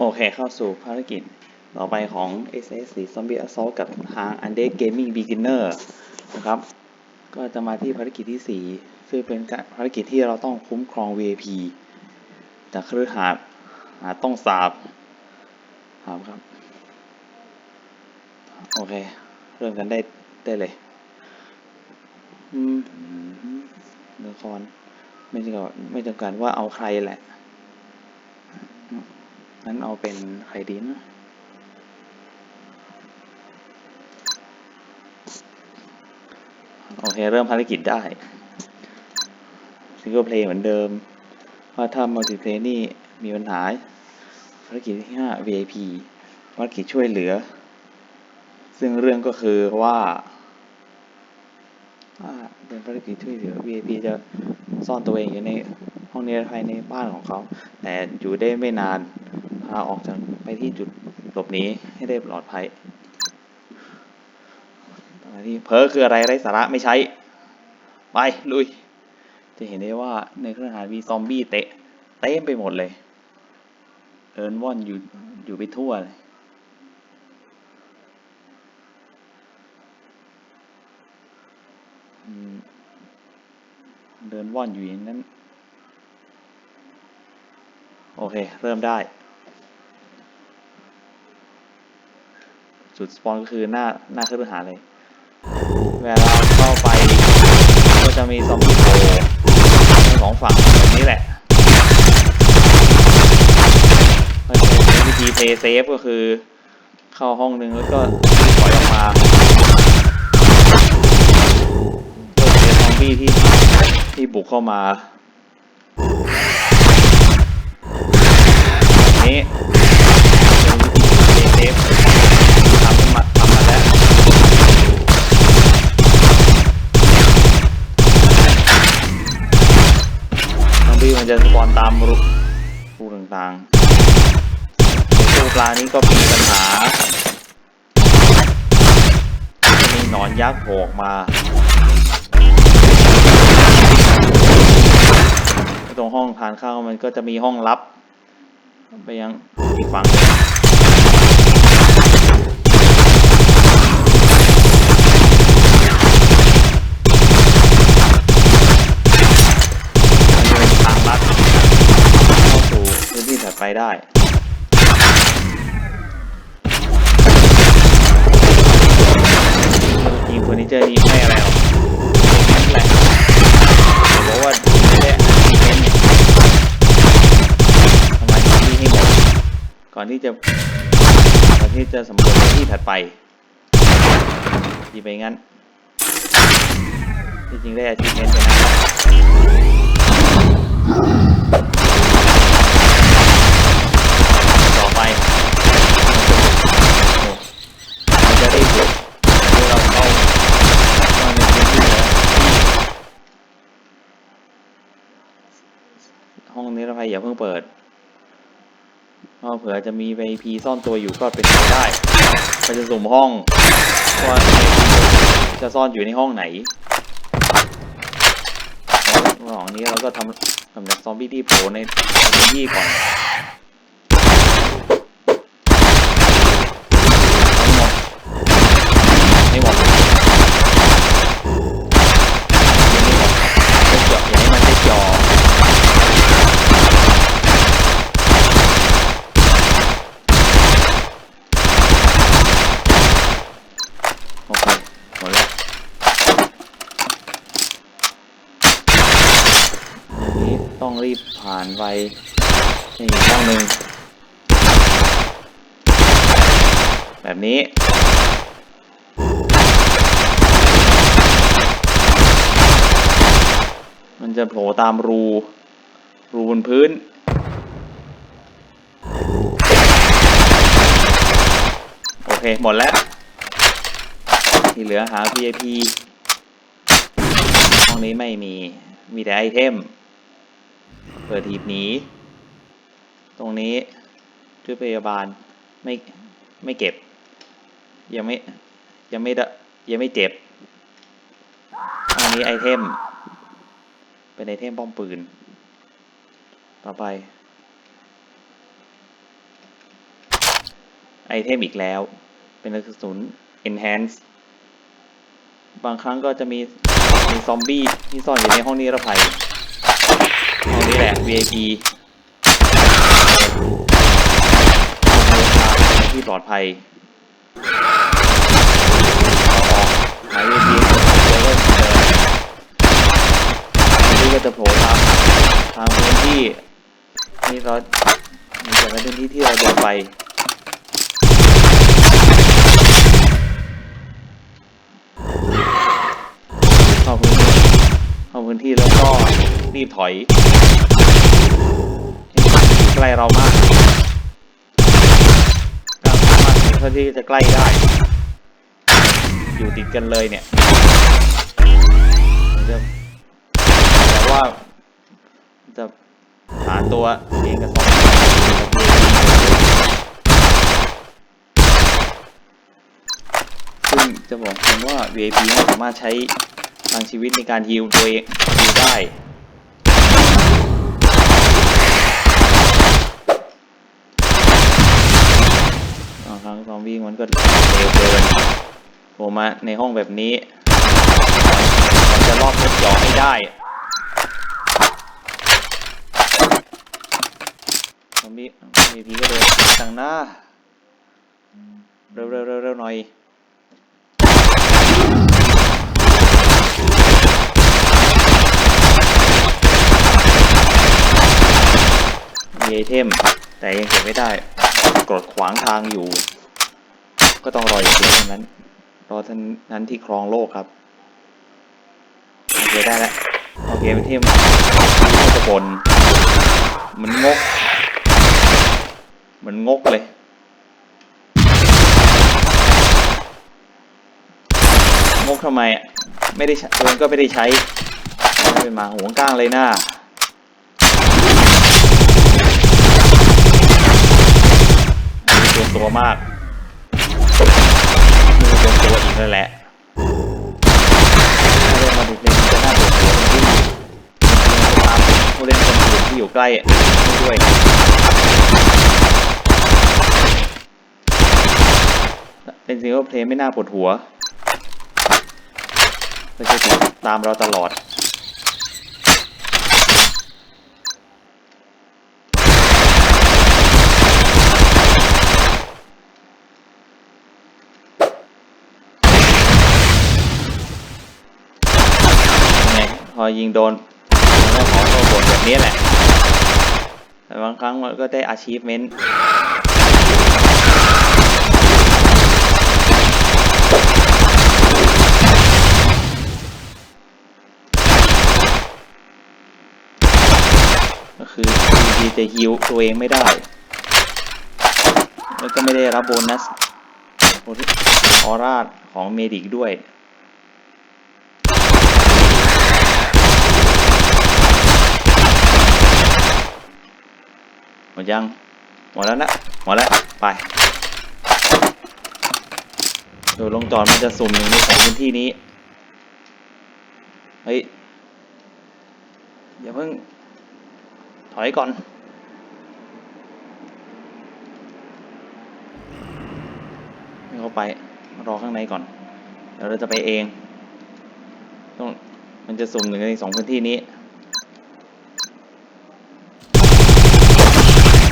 โอเคเข้าสู่ภารกิจต่อไปของ SS 4 Zombie Assault กับทาง Undead Gaming Beginner นะครับ ก็จะมาที่ภารกิจที่ 4 ซึ่งเป็นภารกิจที่เราต้องคุ้มครอง VIP จากครือหาดหาต้องสาบครับครับ โอเค เริ่มกันได้ได้เลยอืมละครไม่จำกัดไม่จำกัดว่าเอาใครแหละ งั้นเอาเป็นใครดีนะโอเค เริ่มภารกิจได้ซิงเกิลเพลย์เหมือนเดิม ว่าถ้ามัลติเพลย์นี่มีปัญหา ภารกิจที่ 5 VIP ภารกิจช่วยเหลือ ซึ่งเรื่องก็คือว่าอ่าเป็นภารกิจช่วยเหลือ VIP จะซ่อนตัวเองอยู่ในห้องนิรภัยในบ้านของเขา แต่อยู่ได้ไม่นาน พาออกจากไปที่จุดหลบหนีให้ได้ปลอดภัยตอไปที่เพ้อคืออะไรไร้สาระไม่ใช้ ไปลุย จะเห็นได้ว่าในเครื่องหารมีซอมบี้เตะเต็มไปหมดเลยเอินว่อนอยู่อยู่ไปทั่วเลยเดินว่อนอยู่อย่างนั้น โอเค เริ่มได้ จุดสปอนก็คือหน้าหน้าเครื่องทหารเลยเวลาเข้าไปก็จะมีซอมบี้โผล่สองฝั่งแบบนี้แหละถ้าใช้วิธีเพย์เซฟก็คือเข้าห้องหนึ่งแล้วก็ถอยออกมาเพื่อเป็นซอมบี้ที่ที่บุกเข้ามาแบบนี้ จะสปอนตามรูรูต่างๆตู้ปลานี้ก็มีปัญหา มีหนอนยักษ์โผล่มาตรงห้องทานข้าวมันก็จะมีห้องลับ ไปยังอีกฝั่ง ไปได้ยิงเฟอร์นิเจอร์นี่ไม่อะไรหรอกแหละแต่บอกว่าไม่ได้มีเน้นทำไมซอมบี้ให้หมดก่อนที่จะก่อนที่จะสำรวจที่ถัดไปดีไปงั้น จริงๆได้อาชีพเน้นไปนานแล้วต่อไปโอ้มันจะได้บุกที่เราเข้ามาในพื้นที่แล้วห้ อย่าเพิ่งเปิดเพราะเผื่อจะมี VIP ซ่อนตัวอยู่ก็เป็นไปได้มันจะสุ่มห้องว่าจะซ่อนอยู่ในห้องไหนห้องนี้เราก็ทำทำแบบซอมบี้ที่โผล่ในพื้นที่ก่อนทั้งหมดไม่หมดยังไม่หมดไม่เจาะอย่าให้มันได้จอโอเคหมดแล้วอันนี้ต้องรีบ ผ่านไปนี่อีกห้องหนึ่งแบบนี้มันจะโผล่ตามรู รูบนพื้น โอเค หมดแล้ว ที่เหลือหา VIP ห้องนี้ไม่มี มีแต่ไอเทม เปิดหีบหนี ตรงนี้ชุดพยาบาลไม่ไม่เก็บ ยังไม่ยังไม่ด้ยังไม่เจ็บองนี้ไอเทม เป็นไอเทมป้อมปืน ต่อไป ไอเทมอีกแล้ว เป็นกระสุน enhance บางครั้งก็จะมีมีซอมบี้ที่ซ่อนอยู่ในห้องนิรภัยห้องนี้ แหละ VIP ที่ปลอดภัยเอาออกหา VIP เจอเริ่มเจอนี่ก็จะโผล่ตามทางพื้นที่ที่เรามีแต่เป็นพื้นที่ที่เราเดินไปเข้าพื้นที่เข้าพื้นที่แล้วก็รีบถอย กล้เรามากกลางมากเท่าที่จะใกล้ได้ อยู่ติดกันเลยเนี่ยจะแต่ว่าจะหาตัวเองกับซึ่งจะบอกคุณว่า VIP ไม่สามารถใช้ทางชีวิตในการฮิวตัวเองได้ บางค รั้งซอมบี้มันก็เร็วเกินโผล่มาในห้องแบบนี้มันจะรอบทดสอบให้ได้ซอมบี้มีพีก็เดินทางหน้าเร็วเร็วเร็วเร็วหน่อยมีไอเทม แต่ยังเก็บไม่ได้กดขวางทางอยู่ ก็ต้องรออย่างเดียวเท่านั้น รอท่านนั้นที่ครองโลกครับโอเคได้แล้วโอเคไอเทียมที่จะบนมันงกมือนงกเลยงกทำไมอะไม่ได้เองก็ไม่ได้ใช้ไม่เป็นมาหัวก้างเลยหน้ามีตัวมาก มือเตรียมตัวอีกแล้วแหละถ้าเล่นมาถึงเลงมันจะน่าเบื่อเสียตรงที่ตามผู้เล่นคนอื่นที่อยู่ใกล้ด้วยเป็นซิงเกิลเพลงไม่น่าปวดหัวก็จะติดตามเราตลอด ไงพ อยิงโดนก็ขอโทษบทแบบนี้แหละ แต่บางครั้งมันก็ได้ achievement ก็คือทีจะฮิวตัวเองไม่ได้ แล้วก็ไม่ได้รับโบนัสออร่าของเมดิกด้วย มดยัง หมดแล้วนะ หมดแล้ว ไปดูลงจอดมันจะสุ่มหนึ่งในสองพื้นที่นี้ เฮ้ย อย่าเพิ่ง ถอยก่อนให้เขาไป รอข้างในก่อน เดี๋ยวเราจะไปเอง ต้อง มันจะสุ่มหนึ่งในสองพื้นที่นี้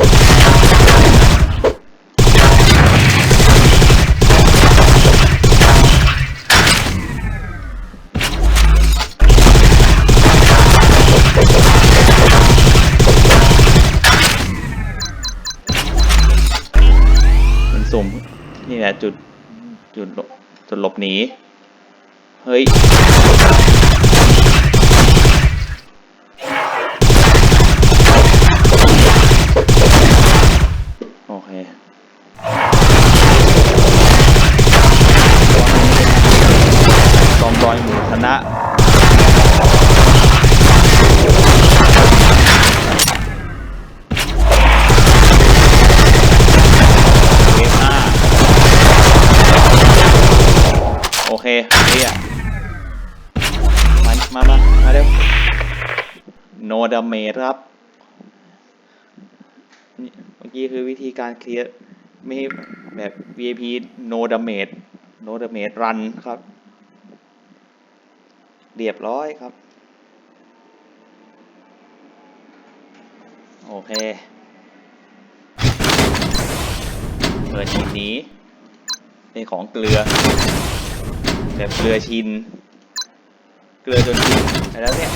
มันสุ่มนี่แหละจุด จุดหลบจุดหลบหนี เฮ้ย อยหมู่คณะโอเคเรียมามามามาเร็วโนดาเมจครับเมื่อกี้คือวิธีการเคลียร์ไม่แบบ VIP no damage no damage run ครับ เรียบร้อยครับ โอเค เปิดทีมนี้เป็นของเกลือ แบบเกลือชิน เกลือจนชินไปแล้วเนี่ย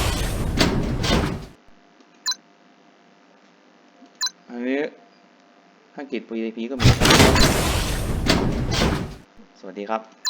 อันนี้อังกฤษ PVP ก็มีสวัสดีครับ